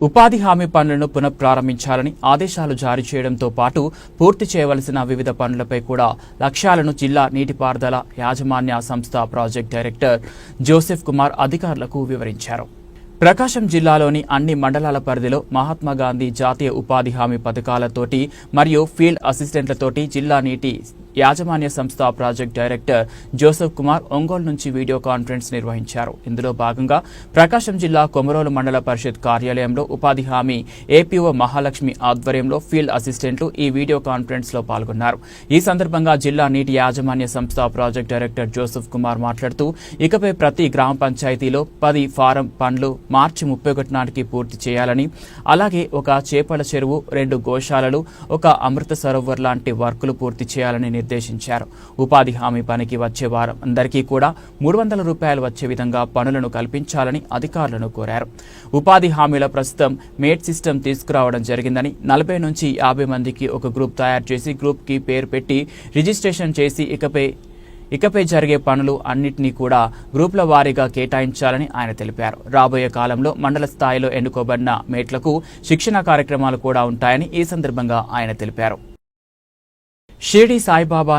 ఉపాధి హామీ పనులను పునఃప్రారంభించాలని ఆదేశాలు జారీ చేయడంతో పాటు పూర్తి చేయవలసిన వివిధ పనులపై కూడా లక్ష్యాలను జిల్లా నీటిపారుదల యాజమాన్య సంస్థ ప్రాజెక్ట్ డైరెక్టర్ జోసెఫ్ కుమార్ అధికారులకు వివరించారు. ప్రకాశం జిల్లాలోని అన్ని మండలాల పరిధిలో మహాత్మా గాంధీ జాతీయ ఉపాధి హామీ పథకాలతోటి మరియు ఫీల్డ్ అసిస్టెంట్లతోటి జిల్లా నీటి యాజమాన్య సంస్థ project director Joseph Kumar Ongole నుంచి వీడియో కాన్ఫరెన్స్ నిర్వహించారు. ఇందులో భాగంగా ప్రకాశం జిల్లా కొమరోలు మండల పరిషత్ కార్యాలయంలో ఉపాధి హామీ ఏపీఓ మహాలక్ష్మి ఆధ్వర్యంలో ఫీల్డ్ అసిస్టెంట్లు ఈ వీడియో కాన్ఫరెన్స్లో పాల్గొన్నారు. ఈ సందర్భంగా జిల్లా నీటి యాజమాన్య సంస్థ ప్రాజెక్ట్ డైరెక్టర్ జోసెఫ్ కుమార్ మాట్లాడుతూ ఇకపై ప్రతి గ్రామ పంచాయతీలో పది ఫారం పనులు మార్చి ముప్పై ఒకటి నాటికి పూర్తి చేయాలని అలాగే ఒక చేపల చెరువు రెండు గోశాలలు ఒక అమృత సరోవర్ లాంటి వర్కులు పూర్తి చేయాలని నిర్దేశించారు. ఉపాధి హామీ పనికి వచ్చే వారం అందరికీ కూడా మూడు వందల రూపాయలు వచ్చే విధంగా పనులను కల్పించాలని అధికారులను కోరారు. ఉపాధి హామీల ప్రస్తుతం మేట్ సిస్టమ్ తీసుకురావడం జరిగిందని నలభై నుంచి యాభై మందికి ఒక గ్రూప్ తయారు చేసి గ్రూప్కి పేరు పెట్టి రిజిస్ట్రేషన్ చేసి ఇకపై ఇకపై జరిగే పనులు అన్నింటినీ కూడా గ్రూపుల వారీగా కేటాయించాలని ఆయన తెలిపారు. రాబోయే కాలంలో మండల స్థాయిలో ఎన్నుకోబడిన మేట్లకు శిక్షణ కార్యక్రమాలు కూడా ఉంటాయని ఈ సందర్భంగా ఆయన తెలిపారు. షిరిడి సాయిబాబా